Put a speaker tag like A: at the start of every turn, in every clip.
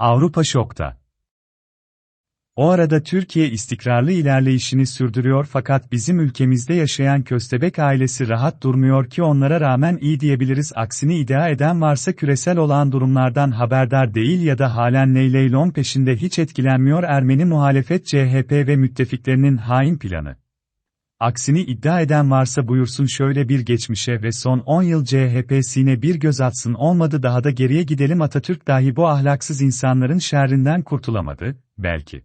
A: Avrupa şokta. O arada Türkiye istikrarlı ilerleyişini sürdürüyor fakat bizim ülkemizde yaşayan köstebek ailesi rahat durmuyor ki onlara rağmen iyi diyebiliriz aksini iddia eden varsa küresel olan durumlardan haberdar değil ya da halen Leyleylon peşinde hiç etkilenmiyor Ermeni muhalefet CHP ve müttefiklerinin hain planı. Aksini iddia eden varsa buyursun şöyle bir geçmişe ve son 10 yıl CHP'sine bir göz atsın olmadı daha da geriye gidelim Atatürk dahi bu ahlaksız insanların şerrinden kurtulamadı, belki.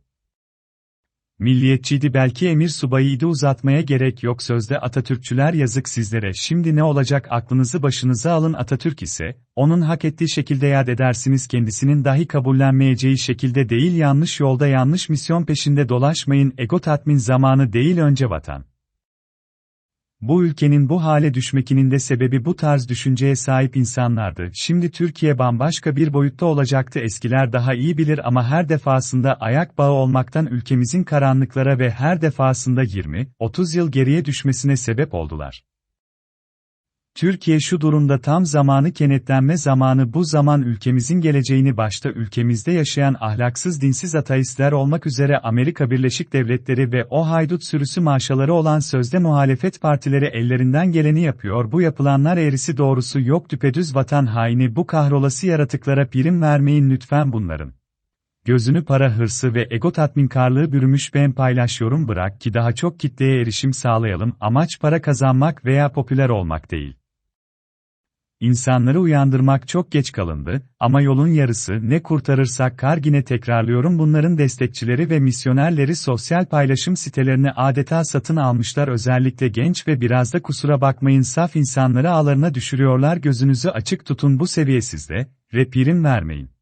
A: Milliyetçiydi belki emir subayıydı uzatmaya gerek yok sözde Atatürkçüler yazık sizlere şimdi ne olacak aklınızı başınıza alın Atatürk ise, onun hak ettiği şekilde yad edersiniz kendisinin dahi kabullenmeyeceği şekilde değil yanlış yolda yanlış misyon peşinde dolaşmayın ego tatmin zamanı değil önce vatan. Bu ülkenin bu hale düşmekinin de sebebi bu tarz düşünceye sahip insanlardı. Şimdi Türkiye bambaşka bir boyutta olacaktı. Eskiler daha iyi bilir ama her defasında ayak bağı olmaktan ülkemizin karanlıklara ve her defasında 20-30 yıl geriye düşmesine sebep oldular. Türkiye şu durumda tam zamanı kenetlenme zamanı bu zaman ülkemizin geleceğini başta ülkemizde yaşayan ahlaksız dinsiz ateistler olmak üzere Amerika Birleşik Devletleri ve o haydut sürüsü marşaları olan sözde muhalefet partileri ellerinden geleni yapıyor bu yapılanlar eğrisi doğrusu yok düpedüz vatan haini bu kahrolası yaratıklara prim vermeyin lütfen bunların. Gözünü para hırsı ve ego tatminkarlığı bürümüş ben paylaşıyorum bırak ki daha çok kitleye erişim sağlayalım amaç para kazanmak veya popüler olmak değil. İnsanları uyandırmak çok geç kalındı, ama yolun yarısı ne kurtarırsak kar yine tekrarlıyorum. Bunların destekçileri ve misyonerleri sosyal paylaşım sitelerini adeta satın almışlar. Özellikle genç ve biraz da kusura bakmayın saf insanları ağlarına düşürüyorlar. Gözünüzü açık tutun bu seviyesizde, repirim vermeyin.